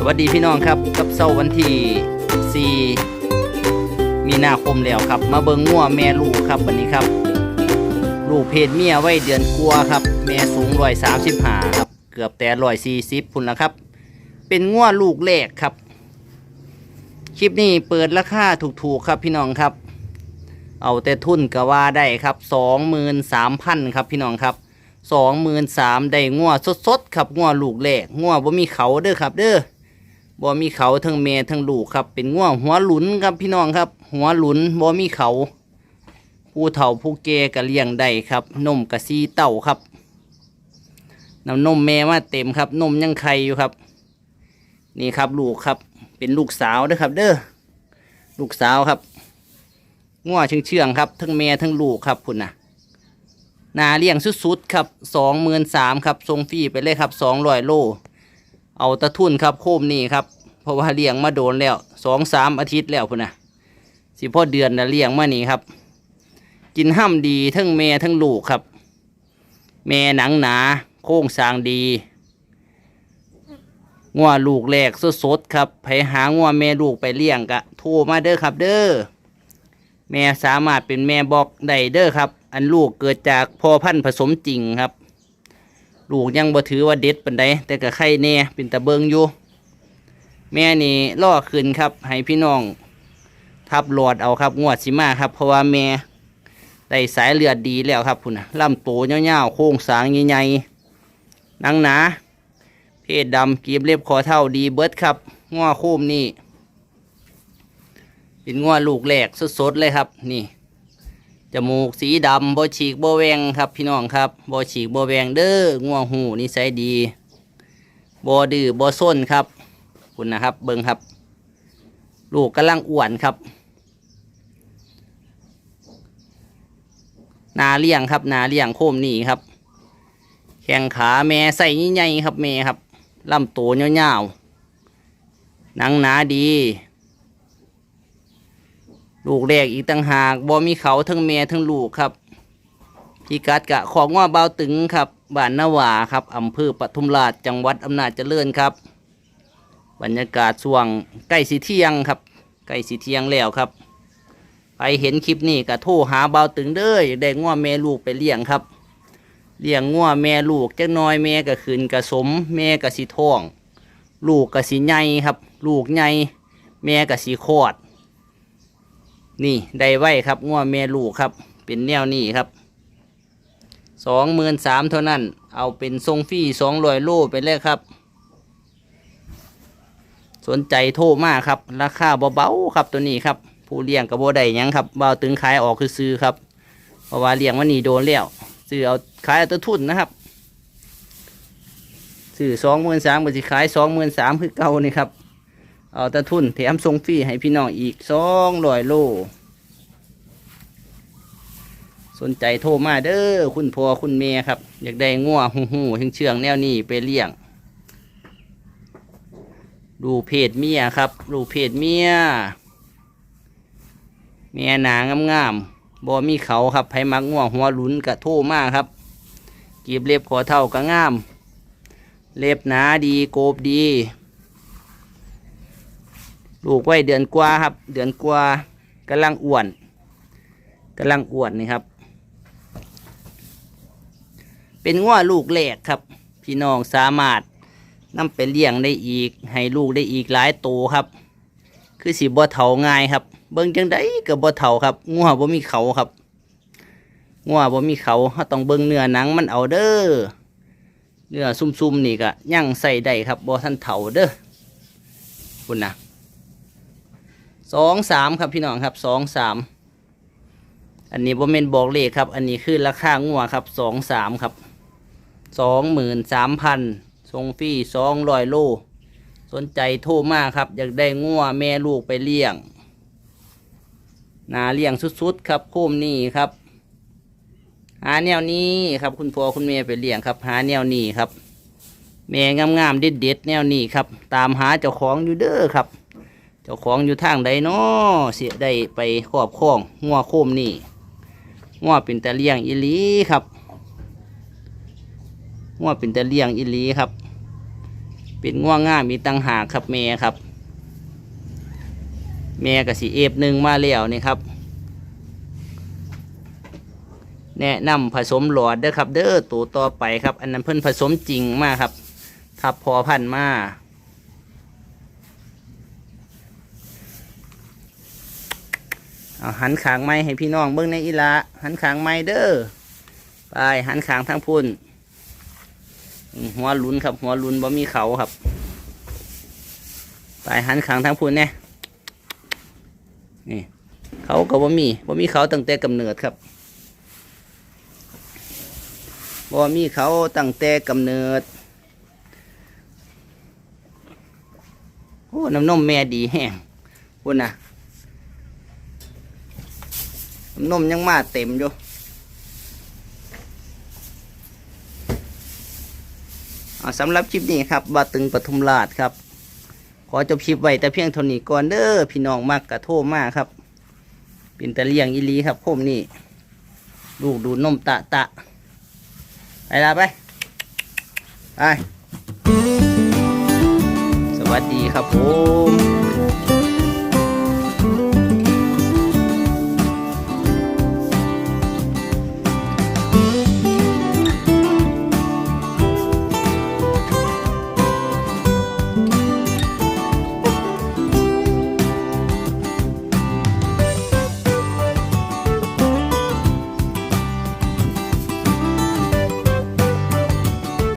สวัสดีพี่น้องครับกับเสาร์วันที่4มีนาคมแล้วครับ มาเบิงงัวแม่ลูกครับวันนี้ครับ ลูกเพศเมียไว้เดือนกัวครับ แม่สูงร้อยสามสิบห้าครับ เกือบแต่ร้อยสี่สิบพุ่นละครับ เป็นงัวลูกแรกครับ คลิปนี้เปิดราคาถูกๆครับพี่น้องครับ เอาแต่ทุนก็ว่าได้ครับสองหมื่นสามพันครับพี่น้องครับสองหมื่นสามได้งัวสดๆครับงัวลูกแรกงัวบ่มีเขาเด้อครับเด้อ บ่มีเขาทั้งเมทั้งลูกครับ เป็นงัวงหัวหลุนครับพี่น้องครับ หัวหลุนบ่มีเขา ผู้เฒ่าผู้แก่ก็เลี้ยงได้ครับ นมกะซีเต่าครับน้ำนมแม่มาเต็มครับ นมยังไข่อยู่ครับ นี่ครับลูกครับ เป็นลูกสาวด้อครับ เด้อลูกสาวครับงัวเชื่องเชื่องๆครับ ทั้งแม่ทั้งลูกครับคุณนะนาเลี้ยงสุดๆครับสองหมื่นสามครับทรงฟรีไปเลยครับสองร้อยโล เอาตะทุนครับโคมนี่ครับ เพราะว่าเลี้ยงมาโดนแล้วสองสามอาทิตย์แล้วคุณนะสิพ่อเดือนนะเลี้ยงมานี่ครับ กินห้ามดีทั้งแม่ทั้งลูกครับ แม่หนังหนา โค้งสร้างดีงัวลูกแรกสดๆครับไปหางัวแม่ลูกไปเลี้ยงกะโทรมาเด้อครับ เด้อแม่สามารถเป็นแม่บอกได้เด้อครับ อันลูกเกิดจากพ่อพันธุ์ผสมจริงครับ ลูกยังบ่ถือว่าเด็ดปันใดแต่ก็ไข่แน่เป็นตะเบิงอยู่ แม่นี่ล่อขึ้นครับ ให้พี่น้อง ทับหลอดเอาครับงวดสิมาครับ เพราะว่าแม่ได้สายเลือดดีแล้วครับพุ่นนะลำโตเงาวๆโค้งสางใหญ่ๆหนังหนาเพศดำกีบเล็บคอเท่าดีเบิดครับง้อโค้มนี่เป็นงัวลูกแหลกสดๆเลยครับนี่ จมูกสีดำโบฉีกโบแวงครับพี่น้องครับโบฉีกโบแวงเด้องัวหูนิสัยดีโบดื้อโบส้นครับคุณนะครับ เบิ้งครับ ลูกกำลังอ้วนครับ นาเลี้ยงครับ นาเลี้ยงโคมนี่ครับ แข้งขาแม่ใส่ใหญ่ๆครับแม่ครับลำตัวยาวๆหนังหนาดี ลูกแรกอีกต่างหากบ่มีเขาทั้งแม่ทั้งลูกครับพี่กัดกะของว่าเบาตึงครับบ้านนาหวาครับอำเภอปทุมราชจังหวัดอำนาจเจริญครับ บรรยากาศช่วงใกล้สีเที่ยงครับใกล้สีเที่ยงแล้วครับไปเห็นคลิปนี้ก็โทรหาเบาตึงเด้ออยากได้ง้อแม่ลูกไปเลี้ยงครับเลี้ยงง้อแม่ลูกจักหน้อยแม่ก็คืนกระสม แม่ก็สีท้อง ลูกก็สีใหญ่ครับ ลูกใหญ่แม่ก็สีคอด นี่ได้ไว้ครับง้อแม่ลูกครับ เป็นแนวนี้ครับสองหมื่นสามเท่านั้น เอาเป็นทรงฟี่สองร้อยโลไปเลยครับ สนใจโทรมาครับ ราคาเบาๆครับตัวนี้ครับ ผู้เลี้ยงกับโบได้ยังครับเบาตึงขายออกคือซื้อครับ เพราะว่าเลี้ยงวันนี้โดนแล้วซื้อเอาขายเอาตัวทุนนะครับซื้อสองหมื่นสามก็จะขายสองหมื่นสามคือเก่านี่ครับ เอาแตะทุนแถมส่งฟรีให้พี่น้องอีกสองร้อยโล สนใจโทรมาเด้อคุณพ่อคุณแม่ครับ อยากได้งัวหูหูเชื่องแนวนี้ไปเลี้ยง ดูเพศเมียครับ ดูเพศเมียเมียหนางามๆบ่มีเขาครับไผมักง่วงหัวหลุนกะโทมาครับ กีบเล็บขอเท่ากะงาม เล็บหนาดีโกบดี ลูกไว้เดือนกว่าครับ เดือนกว่ากำลังอ้วนกำลังอ้วนนี่ครับ เป็นง่วลูกแหลกครับ พี่น้องสามารถนำไปเลี้ยงได้อีก ให้ลูกได้อีกหลายโตครับ คือสีบ่เถาง่ายครับ เบิ่งจังได้กับบ่เถาครับงัวบ่มีเขาครับงัวบ่มีเขาเราต้องเบิ่งเนื้อหนังมันเอาเด้อเนื้อซุ่มๆนี่ก็ย่างใส่ได้ครับบ่ทันเถาเด้อคุณนะ สองสามครับพี่น้องครับสองสามอันนี้บ่เมนบอกเลขครับ อันนี้คือราคางัวครับสองสามครับสองหมื่นสามพันทรงฟรีสองร้อยโล สนใจโทรมาครับ อยากได้งัวแม่ลูกไปเลี้ยง นาเลี้ยงสุดๆครับโคมนี่ครับ หาแนวนี้ครับ คุณพ่อคุณแม่ไปเลี้ยงครับ หาแนวนี้ครับ แม่งามๆเด็ดๆแนวนี้ครับ ตามหาเจ้าของอยู่เด้อครับ จ้าของอยู่ทางใดเนาะเสียได้ไปครอบครองงัวโคมนี่งัวเป็นตะเลี้ยงอีหลีครับงัวเป็นตะเลี้ยงอีหลีครับ เป็นง่วง่ามมีตังหากครับแม่ครับ แม่กับสีเอฟหนึ่งมาแล้วนี่ครับ แนะนำผสมหลอดเด้อครับ เด้อตัวต่อไปครับ อันนั้นเพิ่นผสมจริงมากครับทับพอพันมา เอาหันขางไม้ให้พี่น้องเบิ้งในอีละหันขางไม้เด้อไปหันขางทางพุ่น หัวลุนครับ หัวลุนบ่มีเขาครับ ไปหันขางทางพุ่นเนี่ยนี่เขาก็บ่มีบ่มีเขาตั้งแต่กำเนิดครับบ่มีเขาตั้งแต่กำเนิดโอ้น้ำนมแม่ดีแห้งพุ่นนะ นมยังมาเต็มอยู่สำหรับคลิปนี้ครับบาตึงปทุมราชครับ ขอจบคลิปไว้แต่เพียงเท่านี้ก่อนเด้อพี่น้องมากกระโทษมากครับ เป็นตะเลียงอีลีครับโคมนี่ลูกดูนมตะตะไปละไปไปสวัสดีครับผม